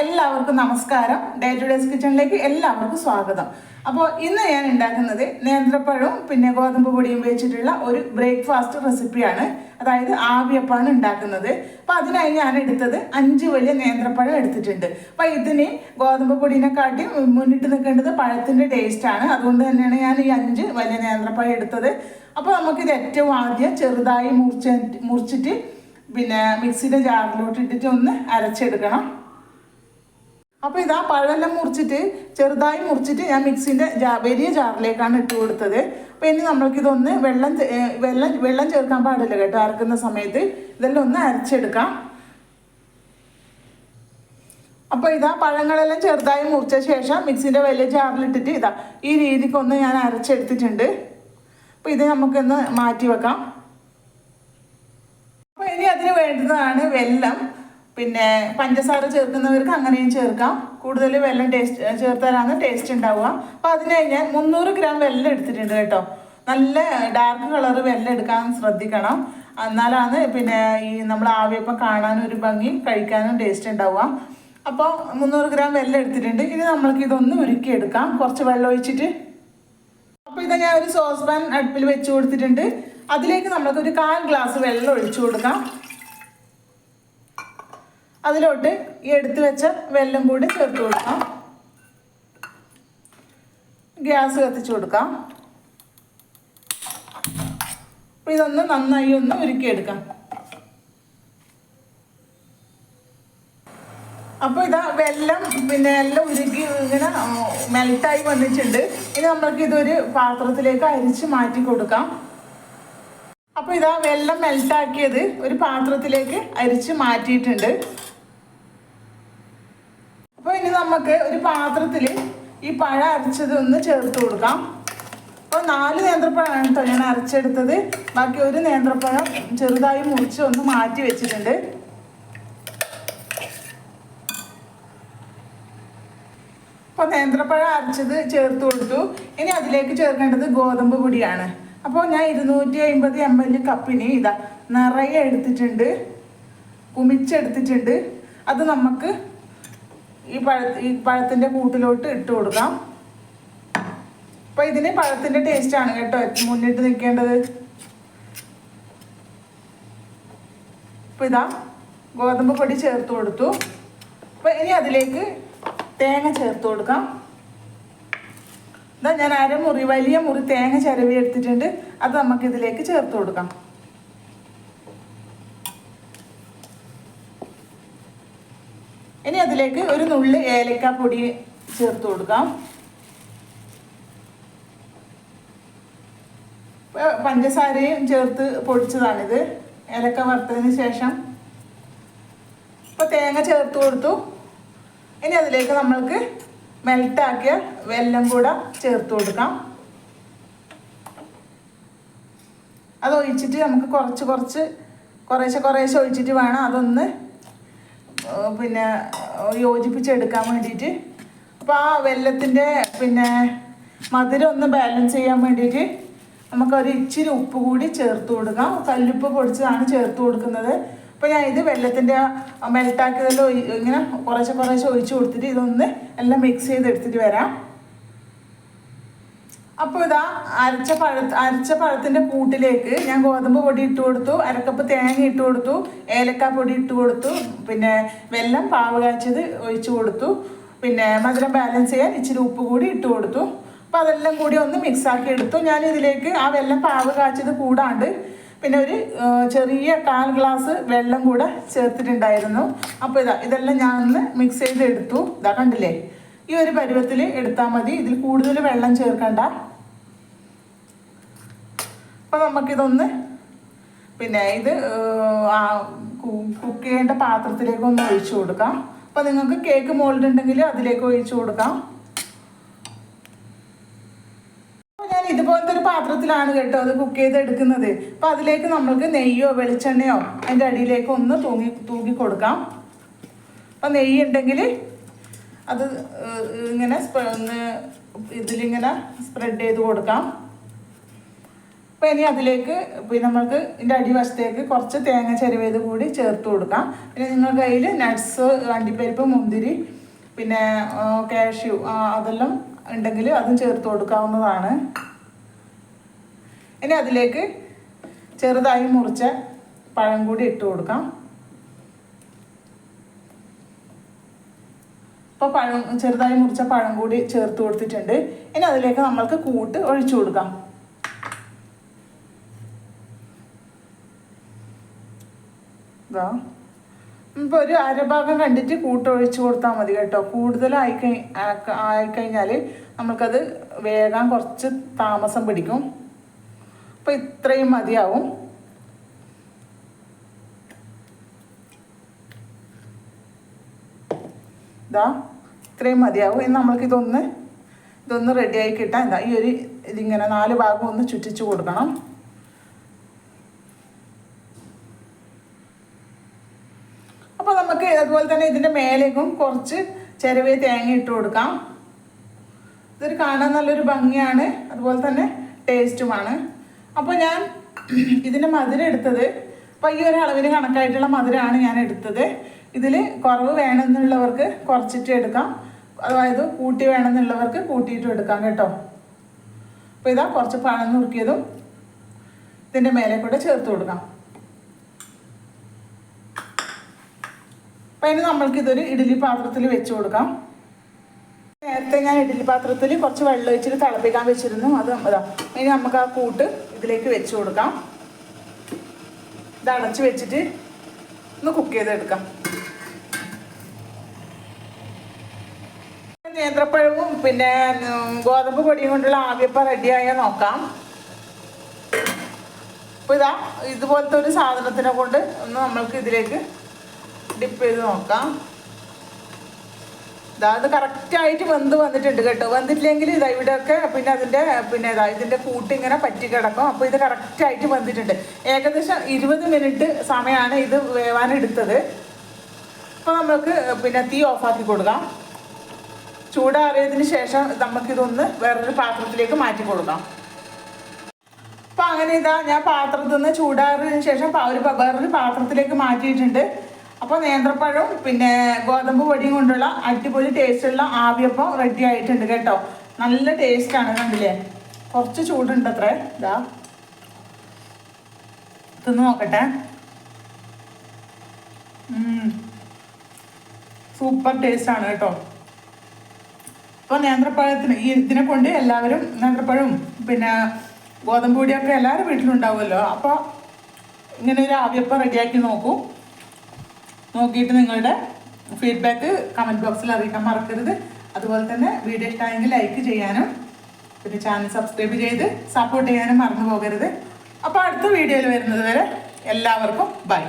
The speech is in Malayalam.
എല്ലാവർക്കും നമസ്കാരം. ഡേ ടു ഡേസ് കിച്ചണിലേക്ക് എല്ലാവർക്കും സ്വാഗതം. അപ്പോൾ ഇന്ന് ഞാൻ ഉണ്ടാക്കുന്നത് നേന്ത്രപ്പഴവും പിന്നെ ഗോതമ്പ് പൊടിയും വെച്ചിട്ടുള്ള ഒരു ബ്രേക്ക്ഫാസ്റ്റ് റെസിപ്പിയാണ് അതായത് ആവിയപ്പമാണ് ഉണ്ടാക്കുന്നത്. അപ്പോൾ അതിനായി ഞാൻ എടുത്തത് അഞ്ച് വലിയ നേന്ത്രപ്പഴം എടുത്തിട്ടുണ്ട്. അപ്പോൾ ഇതിന് ഗോതമ്പ് പൊടിനെക്കാട്ടി മുന്നിട്ട് നിൽക്കേണ്ടത് പഴത്തിന്റെ ടേസ്റ്റാണ് അതുകൊണ്ട് തന്നെയാണ് ഞാൻ ഈ അഞ്ച് വലിയ നേന്ത്രപ്പഴം എടുത്തത്. അപ്പോൾ നമുക്കിത് ഏറ്റവും ആദ്യം ചെറുതായി മുറിച്ച് മുറിച്ചിട്ട് പിന്നെ മിക്സിയുടെ ജാറിലോട്ട് ഇട്ടിട്ട് ഒന്ന് അരച്ചെടുക്കണം. അപ്പോൾ ഇതാ പഴമെല്ലാം മുറിച്ചിട്ട് ചെറുതായി മുറിച്ചിട്ട് ഞാൻ മിക്സിന്റെ ജാ വലിയ ജാറിലേക്കാണ് ഇട്ട് കൊടുത്തത്. അപ്പോൾ ഇനി നമ്മൾക്കിതൊന്ന് വെള്ളം വെള്ളം വെള്ളം ചേർക്കാൻ പാടില്ല കേട്ടോ അരക്കുന്ന സമയത്ത്. ഇതെല്ലാം ഒന്ന് അരച്ചെടുക്കാം. അപ്പോൾ ഇതാ പഴങ്ങളെല്ലാം ചെറുതായി മുറിച്ച ശേഷം മിക്സിന്റെ വലിയ ജാറിലിട്ടിട്ട് ഇതാ ഈ രീതിക്കൊന്ന് ഞാൻ അരച്ചെടുത്തിട്ടുണ്ട്. അപ്പോൾ ഇത് നമുക്കൊന്ന് മാറ്റി വെക്കാം. അപ്പോൾ ഇനി അതിന് വേണ്ടുന്നതാണ് വെല്ലം. പിന്നെ പഞ്ചസാര ചേർക്കുന്നവർക്ക് അങ്ങനെയും ചേർക്കാം. കൂടുതൽ വെല്ലം ടേസ്റ്റ് ചേർത്താലാണ് ടേസ്റ്റ് ഉണ്ടാവുക. അപ്പോൾ അതിന് ഞാൻ മുന്നൂറ് ഗ്രാം വെല്ലം എടുത്തിട്ടുണ്ട് കേട്ടോ. നല്ല ഡാർക്ക് കളർ വെല്ലം എടുക്കാൻ ശ്രദ്ധിക്കണം. എന്നാലാണ് പിന്നെ ഈ നമ്മൾ ആവിയപ്പം കാണാനും ഒരു ഭംഗി കഴിക്കാനും ടേസ്റ്റ് ഉണ്ടാവുക. അപ്പോൾ മുന്നൂറ് ഗ്രാം വെല്ലം എടുത്തിട്ടുണ്ട്. ഇനി നമ്മൾക്ക് ഇതൊന്ന് ഉരുക്കിയെടുക്കാം. കുറച്ച് വെള്ളം ഒഴിച്ചിട്ട്. അപ്പോൾ ഇത് ഞാൻ ഒരു സോസ് പാൻ അടുപ്പിൽ വെച്ച് കൊടുത്തിട്ടുണ്ട്. അതിലേക്ക് നമ്മൾക്ക് ഒരു കാൽ ഗ്ലാസ് വെള്ളം ഒഴിച്ചു കൊടുക്കാം. അതിലോട്ട് ഈ എടുത്തു വെച്ച വെല്ലം കൂടി ചേർത്ത് കൊടുക്കാം. ഗ്യാസ് കത്തിച്ചു കൊടുക്കാം. ഇതൊന്ന് നന്നായി ഒന്ന് ഉരുക്കിയെടുക്കാം. അപ്പോൾ ഇതാ വെല്ലം പിന്നെ എല്ലാം ഉരുക്കി ഇങ്ങനെ മെൽട്ടായി വന്നിട്ടുണ്ട്. ഇനി നമ്മൾക്ക് ഇതൊരു പാത്രത്തിലേക്ക് അരിച്ച് മാറ്റി കൊടുക്കാം. അപ്പോൾ ഇതാ വെല്ലം മെൽട്ടാക്കിയത് ഒരു പാത്രത്തിലേക്ക് അരിച്ച് മാറ്റിയിട്ടുണ്ട്. അപ്പോൾ ഇനി നമുക്ക് ഒരു പാത്രത്തിൽ ഈ പഴം അരച്ചത് ഒന്ന് ചേർത്ത് കൊടുക്കാം. അപ്പോൾ നാല് നേന്ത്രപ്പഴമാണ് കേട്ടോ ഞാൻ അരച്ചെടുത്തത്. ബാക്കി ഒരു നേന്ത്രപ്പഴം ചെറുതായി മുറിച്ച് ഒന്ന് മാറ്റി വെച്ചിട്ടുണ്ട്. അപ്പോൾ നേന്ത്രപ്പഴം അരച്ചത് ചേർത്ത് കൊടുത്തു. ഇനി അതിലേക്ക് ചേർക്കേണ്ടത് ഗോതമ്പ് പൊടിയാണ്. അപ്പോൾ ഞാൻ ഇരുന്നൂറ്റി അമ്പത് എം എൽ കപ്പിന് ഇതാ നിറയെ എടുത്തിട്ടുണ്ട്. കുമിച്ചെടുത്തിട്ടുണ്ട്. അത് നമുക്ക് ഈ പഴ ഈ പഴത്തിന്റെ കൂട്ടിലോട്ട് ഇട്ട് കൊടുക്കാം. അപ്പോൾ ഇതിന് ടേസ്റ്റ് ആണ് കേട്ടോ മുന്നിട്ട് നിൽക്കേണ്ടത്. അപ്പോൾ ഇതാ ഗോതമ്പ് പൊടി ചേർത്ത് കൊടുത്തു. അപ്പോൾ ഇനി അതിലേക്ക് തേങ്ങ ചേർത്ത് കൊടുക്കാം. ഇതാ ഞാൻ അരമുറി വലിയ മുറി തേങ്ങ ചിരവി എടുത്തിട്ടുണ്ട്. അത് നമുക്ക് ഇതിലേക്ക് ചേർത്ത് കൊടുക്കാം. ഇനി അതിലേക്ക് ഒരു നുള്ളി ഏലക്ക പൊടി ചേർത്ത് കൊടുക്കാം. ഇപ്പൊ പഞ്ചസാരയും ചേർത്ത് പൊടിച്ചതാണിത്. ഏലക്ക വറുത്തതിന് ശേഷം ഇപ്പോൾ തേങ്ങ ചേർത്ത് കൊടുത്തു. ഇനി അതിലേക്ക് നമ്മൾക്ക് മെൽട്ടാക്കിയ വെല്ലം കൂടെ ചേർത്ത് കൊടുക്കാം. അത് ഒഴിച്ചിട്ട് നമുക്ക് കുറച്ച് കുറച്ച് കുറേശ്ശെ കുറേശ്ശെ ഒഴിച്ചിട്ട് വേണം അതൊന്ന് പിന്നെ യോജിപ്പിച്ചെടുക്കാൻ വേണ്ടിയിട്ട്. അപ്പോൾ ആ വെല്ലത്തിന്റെ പിന്നെ മധുരം ഒന്ന് ബാലൻസ് ചെയ്യാൻ വേണ്ടിയിട്ട് നമുക്കൊരു ഇച്ചിരി ഉപ്പ് കൂടി ചേർത്ത് കൊടുക്കാം. കല്ലുപ്പ് പൊടിച്ചതാണ് ചേർത്ത് കൊടുക്കുന്നത്. അപ്പോൾ ഞാൻ ഇത് വെള്ളത്തിന്റെ മെൽട്ടാക്കിയതെല്ലാം ഇങ്ങനെ കുറേശ്ശെ കുറേശ്ശെ ഒഴിച്ച് കൊടുത്തിട്ട് ഇതൊന്ന് എല്ലാം മിക്സ് ചെയ്ത് എടുത്തിട്ട് വരാം. അപ്പോൾ ഇതാ അരച്ച പഴ അരച്ച പഴത്തിന്റെ കൂട്ടിലേക്ക് ഞാൻ ഗോതമ്പ് പൊടി ഇട്ട് കൊടുത്തു അരക്കപ്പ് തേങ്ങ ഇട്ട് കൊടുത്തു ഏലക്ക പൊടി ഇട്ട് കൊടുത്തു പിന്നെ വെല്ലം പാവ് കാച്ചത് ഒഴിച്ചു കൊടുത്തു പിന്നെ മധുരം ബാലൻസ് ചെയ്യാൻ ഇച്ചിരി ഉപ്പ് കൂടി ഇട്ട് കൊടുത്തു. അപ്പോൾ അതെല്ലാം കൂടി ഒന്ന് മിക്സ് ആക്കി എടുത്തു. ഞാൻ ഇതിലേക്ക് ആ വെല്ലം പാവ് കാച്ചത് കൂടാണ്ട് പിന്നെ ഒരു ചെറിയ കാൽ ഗ്ലാസ് വെള്ളം കൂടെ ചേർത്തിട്ടുണ്ടായിരുന്നു. അപ്പോൾ ഇതാ ഇതെല്ലാം ഞാൻ ഒന്ന് മിക്സ് ചെയ്ത് എടുത്തു ഇതാ കണ്ടില്ലേ? ഈ ഒരു പരുവത്തിൽ എടുത്താൽ മതി. ഇതിൽ കൂടുതൽ വെള്ളം ചേർക്കണ്ട. അപ്പോൾ നമുക്കിതൊന്ന് പിന്നെ ഇത് കുക്ക് ചെയ്യേണ്ട പാത്രത്തിലേക്ക് ഒന്ന് ഒഴിച്ചു കൊടുക്കാം. അപ്പോൾ നിങ്ങൾക്ക് കേക്ക് മോൾഡ് ഉണ്ടെങ്കിൽ അതിലേക്ക് ഒഴിച്ചു കൊടുക്കാം. അപ്പോൾ ഇതുപോലത്തെ ഒരു പാത്രത്തിലാണ് കേട്ടോ അത് കുക്ക് ചെയ്ത് എടുക്കുന്നത്. അപ്പോൾ അതിലേക്ക് നമ്മൾക്ക് നെയ്യോ വെളിച്ചെണ്ണയോ അതിന്റെ അടിയിലേക്ക് ഒന്ന് തൂങ്ങി തൂക്കി കൊടുക്കാം. അപ്പം നെയ്യ് ഉണ്ടെങ്കിൽ അത് ഇങ്ങനെ ഇതിലിങ്ങനെ സ്പ്രെഡ് ചെയ്ത് കൊടുക്കാം. അപ്പോൾ ഇനി അതിലേക്ക് പിന്നെ നമുക്ക് ഇതിന്റെ അടിവശത്തേക്ക് കുറച്ച് തേങ്ങ ചെരുവേത് കൂടി ചേർത്ത് കൊടുക്കാം. പിന്നെ നിങ്ങളുടെ കയ്യിൽ നട്ട്സ് അണ്ടിപ്പരിപ്പ് മുന്തിരി പിന്നെ കാഷ്യൂ അതെല്ലാം ഉണ്ടെങ്കിൽ അതും ചേർത്ത് കൊടുക്കാവുന്നതാണ്. ഇനി അതിലേക്ക് ചെറുതായി മുറിച്ച പഴം കൂടി ഇട്ട് കൊടുക്കാം. ഇപ്പോൾ പഴം ചെറുതായി മുറിച്ച പഴം കൂടി ചേർത്ത് കൊടുത്തിട്ടുണ്ട്. ഇനി അതിലേക്ക് നമ്മൾക്ക് കൂട്ട് ഒഴിച്ചു കൊടുക്കാം. ഇതാ ഇപ്പോൾ ഒരു അരഭാഗം കണ്ടിട്ട് കൂട്ട് ഒഴിച്ചു കൊടുത്താൽ മതി കേട്ടോ. കൂടുതലായി കഴി ആയിക്കഴിഞ്ഞാൽ നമുക്കത് വേഗം കുറച്ച് താമസം പിടിക്കും. അപ്പോൾ ഇത്രയും മതിയാവും. ഇതാ ഇത്രയും മതിയാവും. ഇനി നമ്മൾക്ക് ഇതൊന്ന് ഇതൊന്ന് റെഡിയായി കിട്ടാൻ എന്താ ഈ ഒരു ഇതിങ്ങനെ നാല് ഭാഗം ഒന്ന് ചുറ്റിച്ച് കൊടുക്കണം. അപ്പോൾ നമുക്ക് അതുപോലെ തന്നെ ഇതിന്റെ മേലേക്കും കുറച്ച് ചിരവേ തേങ്ങ ഇട്ട് കൊടുക്കാം. ഇതൊരു കാണാൻ നല്ലൊരു ഭംഗിയാണ്. അതുപോലെ തന്നെ ടേസ്റ്റുമാണ്. അപ്പോൾ ഞാൻ ഇതിന്റെ മധുരം എടുത്തത് അപ്പോൾ ഈ ഒരു അളവിന് കണക്കായിട്ടുള്ള മധുരമാണ് ഞാൻ എടുത്തത്. ഇതിൽ കുറവ് വേണമെന്നുള്ളവർക്ക് കുറച്ചിട്ട് എടുക്കാം. അതായത് കൂട്ടി വേണമെന്നുള്ളവർക്ക് കൂട്ടിയിട്ടും എടുക്കാം കേട്ടോ. അപ്പോൾ ഇതാ കുറച്ച് പണം നുറുക്കിയതും ഇതിന്റെ മേലെ കൂടെ ചേർത്ത് കൊടുക്കാം. അപ്പം ഇനി നമ്മൾക്ക് ഇതൊരു ഇഡ്ഡലി പാത്രത്തിൽ വെച്ച് കൊടുക്കാം. നേരത്തെ ഞാൻ ഇഡ്ഡലി പാത്രത്തിൽ കുറച്ച് വെള്ളം ഒഴിച്ചിട്ട് തിളപ്പിക്കാൻ വെച്ചിരുന്നു. അത് ഇതാ ഇനി നമുക്ക് ആ കൂട്ട് ഇതിലേക്ക് വെച്ച് കൊടുക്കാം. ഇത് അടച്ച് വെച്ചിട്ട് ഒന്ന് കുക്ക് ചെയ്തെടുക്കാം. നേന്ത്രപ്പഴവും പിന്നെ ഗോതമ്പ് പൊടിയും കൊണ്ടുള്ള ആവിയപ്പം റെഡിയായ നോക്കാം. അപ്പോൾ ഇതാ ഇതുപോലത്തെ ഒരു സാധനത്തിനെ കൊണ്ട് ഒന്ന് നമ്മൾക്ക് ഇതിലേക്ക് ഡിപ്പ് ചെയ്ത് നോക്കാം. ഇതാ അത് കറക്റ്റായിട്ട് വെന്ത് വന്നിട്ടുണ്ട് കേട്ടോ. വന്നിട്ടില്ലെങ്കിൽ ഇതാ ഇവിടെയൊക്കെ പിന്നെ അതിന്റെ പിന്നെ ഇതാ ഇതിന്റെ കൂട്ടിങ്ങനെ പറ്റി കിടക്കും. അപ്പോൾ ഇത് കറക്റ്റായിട്ട് വന്നിട്ടുണ്ട്. ഏകദേശം ഇരുപത് മിനിറ്റ് സമയമാണ് ഇത് വേവാനെടുത്തത് അപ്പോൾ നമുക്ക് പിന്നെ തീ ഓഫാക്കി കൊടുക്കാം. ചൂടാറിയതിന് ശേഷം നമുക്കിതൊന്ന് വേറൊരു പാത്രത്തിലേക്ക് മാറ്റി കൊടുക്കാം. അപ്പം അങ്ങനെ ഇതാ ഞാൻ പാത്രത്തിൽ നിന്ന് ചൂടാറിയതിന് ശേഷം ഒരു വേറൊരു പാത്രത്തിലേക്ക് മാറ്റിയിട്ടുണ്ട്. അപ്പോൾ നേന്ത്രപ്പഴവും പിന്നെ ഗോതമ്പ് പൊടിയും കൊണ്ടുള്ള അടിപൊളി ടേസ്റ്റുള്ള ആവിയപ്പം റെഡി ആയിട്ടുണ്ട് കേട്ടോ. നല്ല ടേസ്റ്റാണ് കണ്ടില്ലേ? കുറച്ച് ചൂടുണ്ട് അത്രേ ഇതാ. തിന്ന് നോക്കട്ടെ. സൂപ്പർ ടേസ്റ്റ് ആണ് കേട്ടോ. അപ്പോൾ നേന്ത്രപ്പഴത്തിന് ഈ ഇതിനെ കൊണ്ട് എല്ലാവരും നേന്ത്രപ്പഴവും പിന്നെ ഗോതമ്പൂടിയൊക്കെ എല്ലാവരും വീട്ടിലുണ്ടാവുമല്ലോ. അപ്പോൾ ഇങ്ങനെ ഒരു ആവിയപ്പം റെഡിയാക്കി നോക്കൂ. നോക്കിയിട്ട് നിങ്ങളുടെ ഫീഡ്ബാക്ക് കമന്റ് ബോക്സിൽ അറിയിക്കാൻ മറക്കരുത്. അതുപോലെ തന്നെ വീഡിയോ ഇഷ്ടമായെങ്കിൽ ലൈക്ക് ചെയ്യാനും പിന്നെ ചാനൽ സബ്സ്ക്രൈബ് ചെയ്ത് സപ്പോർട്ട് ചെയ്യാനും മറന്നു പോകരുത്. അപ്പോൾ അടുത്ത വീഡിയോയിൽ വരുന്നത് വരെ എല്ലാവർക്കും ബൈ